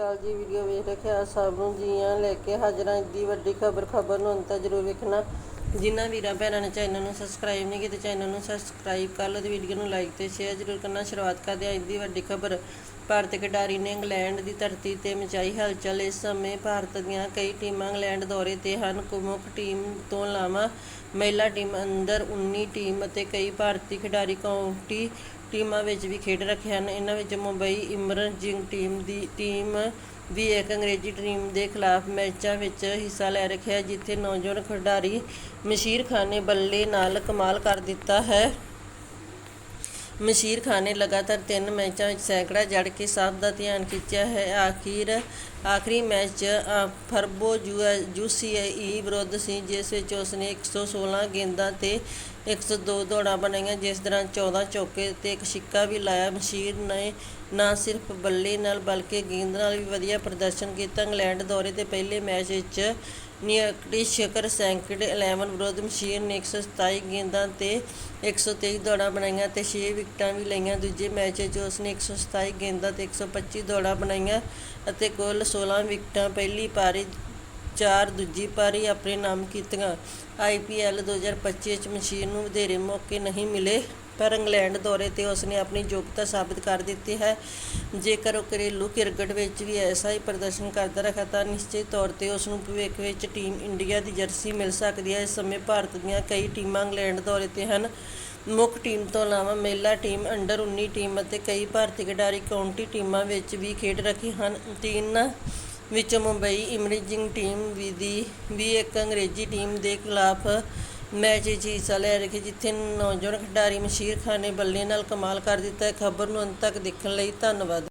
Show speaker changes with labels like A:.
A: ਕਾਲ ਜੀ ਵੀਡੀਓ ਵੇਖ ਰੱਖਿਆ, ਸਭ ਨੂੰ ਜੀਆਂ ਲੈ ਕੇ ਹਾਜ਼ਰਾਂ ਇੱਦੀ ਵੱਡੀ ਖਬਰ ਖਬਰ ਨੂੰ ਅੰਤ ਜ਼ਰੂਰ ਵੇਖਣਾ। ਜਿਨ੍ਹਾਂ ਵੀਰਾਂ ਭੈਣਾਂ ਨੇ ਚੈਨਲ ਨੂੰ ਸਬਸਕ੍ਰਾਈਬ ਨਹੀਂ ਕੀਤਾ ਚੈਨਲ ਨੂੰ ਸਬਸਕ੍ਰਾਈਬ ਕਰ ਲਓ ਤੇ ਵੀਡੀਓ ਨੂੰ ਲਾਈਕ ਤੇ ਸ਼ੇਅਰ ਜ਼ਰੂਰ ਕਰਨਾ। ਸ਼ੁਰੂਆਤ ਕਰਦੇ ਹਾਂ ਇੱਦੀ ਵੱਡੀ ਖਬਰ। ਭਾਰਤ ਖਿਡਾਰੀ ਨੇ ਇੰਗਲੈਂਡ ਦੀ ਧਰਤੀ ਤੇ ਮਚਾਈ ਹਲਚਲ। ਇਸ ਸਮੇਂ ਭਾਰਤ ਦੀਆਂ ਕਈ ਟੀਮਾਂ ਇੰਗਲੈਂਡ ਦੌਰੇ ਤੇ ਹਨ। ਕੁ- ਮੁੱਖ ਟੀਮ ਤੋਂ ਇਲਾਵਾ ਮਹਿਲਾ ਟੀਮ ਅੰਦਰ 19 ਟੀਮ ਅਤੇ ਕਈ ਭਾਰਤੀ ਖਿਡਾਰੀ ਕਾਉਂਟੀ ਟੀਮਾਂ ਵਿੱਚ ਵੀ ਖੇਡ ਰੱਖੇ ਹਨ। ਇਹਨਾਂ ਵਿੱਚ ਮੁੰਬਈ ਇਮਰਜਿੰਗ ਟੀਮ ਦੀ ਟੀਮ ਵੀ ਇੱਕ ਅੰਗਰੇਜ਼ੀ ਟੀਮ ਦੇ ਖਿਲਾਫ ਮੈਚਾਂ ਵਿੱਚ ਹਿੱਸਾ ਲੈ ਰੱਖਿਆ ਜਿੱਥੇ ਨੌਜਵਾਨ ਖਿਡਾਰੀ ਮਸ਼ੀਰ ਖਾਨ ਨੇ ਬੱਲੇ ਨਾਲ ਕਮਾਲ ਕਰ ਦਿੱਤਾ ਹੈ। ਮਸ਼ੀਰ ਖਾਨ ਨੇ ਲਗਾਤਾਰ ਤਿੰਨ ਮੈਚਾਂ ਵਿੱਚ ਸੈਂਕੜਾ ਜੜ ਕੇ ਸਭ ਦਾ ਧਿਆਨ ਖਿੱਚਿਆ ਹੈ। ਆਖਿਰ ਆਖਰੀ ਮੈਚ 'ਚ ਅ, ਫਰਬੋ ਯੂਸੀਆਈ ਵਿਰੁੱਧ ਸੀ ਜਿਸ ਵਿੱਚ ਉਸਨੇ 116 ਗੇਂਦਾਂ ਤੇ 102 ਦੌੜਾਂ ਬਣਾਈਆਂ ਜਿਸ ਦੌਰਾਨ 14 ਚੌਕੇ ਤੇ ਇੱਕ ਛਿੱਕਾ ਵੀ ਲਾਇਆ। ਮਸ਼ੀਰ ਨੇ ਨਾ ਸਿਰਫ ਬੱਲੇ ਨਾਲ ਬਲਕਿ ਗੇਂਦ ਨਾਲ ਵੀ ਵਧੀਆ ਪ੍ਰਦਰਸ਼ਨ ਕੀਤਾ। ਇੰਗਲੈਂਡ ਦੌਰੇ ਦੇ ਪਹਿਲੇ ਮੈਚ ਵਿੱਚ ਨਿਊਯਾਰਕ ਸ਼ਿਖਰ ਸੈਂਕੜੇ 11 ਵਿਰੁੱਧ ਮਸ਼ੀਰ ਨੇ 127 ਗੇਂਦਾਂ ਤੇ 123 ਦੌੜਾਂ ਬਣਾਈਆਂ ਤੇ 6 ਵਿਕਟਾਂ ਵੀ ਲਈਆਂ। ਦੂਜੇ ਮੈਚ 'ਚ ਵਿੱਚ ਉਸਨੇ 127 ਗੇਂਦਾਂ ਤੇ 125 ਦੌੜਾਂ ਬਣਾਈਆਂ ਅਤੇ ਕੁੱਲ 16 ਵਿਕਟਾਂ ਪਹਿਲੀ ਪਾਰੀ, ਚਾਰ ਦੂਜੀ ਪਾਰੀ ਆਪਣੇ ਨਾਮ ਕੀਤੀਆਂ। ਆਈਪੀਐਲ 2025 ਵਿੱਚ ਮਸ਼ੀਰ ਨੂੰ ਵਧੇਰੇ ਮੌਕੇ ਨਹੀਂ ਮਿਲੇ। ਪਰ ਇੰਗਲੈਂਡ ਦੌਰੇ ਤੇ ਉਸਨੇ ਆਪਣੀ ਯੋਗਤਾ ਸਾਬਤ ਕਰ ਦਿੱਤੀ ਹੈ। ਜੇਕਰ ਉਹ ਘਰੇਲੂ ਕ੍ਰਿਕਟ ਵਿੱਚ ਵੀ ਐਸਾ ਹੀ ਪ੍ਰਦਰਸ਼ਨ ਕਰਦਾ ਰਿਹਾ ਤਾਂ ਨਿਸ਼ਚਿਤ ਤੌਰ ਤੇ ਉਸ ਨੂੰ ਭਵਿੱਖ ਵਿੱਚ ਟੀਮ ਇੰਡੀਆ ਦੀ ਜਰਸੀ ਮਿਲ ਸਕਦੀ ਹੈ। ਇਸ ਸਮੇਂ ਭਾਰਤ ਦੀਆਂ ਕਈ ਟੀਮਾਂ ਇੰਗਲੈਂਡ ਦੌਰੇ ਤੇ ਹਨ। ਮੁੱਖ ਟੀਮ ਤੋਂ ਇਲਾਵਾ ਮਹਿਲਾ ਟੀਮ, ਅੰਡਰ 19 ਟੀਮ ਅਤੇ ਕਈ ਭਾਰਤੀ ਖਿਡਾਰੀ ਕਾਉਂਟੀ ਟੀਮਾਂ ਵਿੱਚ ਵੀ ਖੇਡ ਰਹੇ ਹਨ। ਟੀਮ ਵਿੱਚ ਮੁੰਬਈ ਇਮਰਜਿੰਗ ਟੀਮ ਵੀ ਦੀ, ਵੀ ਇੱਕ ਅੰਗਰੇਜ਼ੀ ਟੀਮ ਦੇ ਖਿਲਾਫ ਮੈਚ ਵਿੱਚ ਹਿੱਸਾ ਲੈ ਰਹੀ ਜਿੱਥੇ ਨੌਜਵਾਨ ਖਿਡਾਰੀ ਮਸ਼ੀਰ ਖਾਨ ਨੇ ਬੱਲੇ ਨਾਲ ਕਮਾਲ ਕਰ ਦਿੱਤਾ ਹੈ। ਖਬਰ ਨੂੰ ਅੰਤ ਤੱਕ ਦੇਖਣ ਲਈ ਧੰਨਵਾਦ।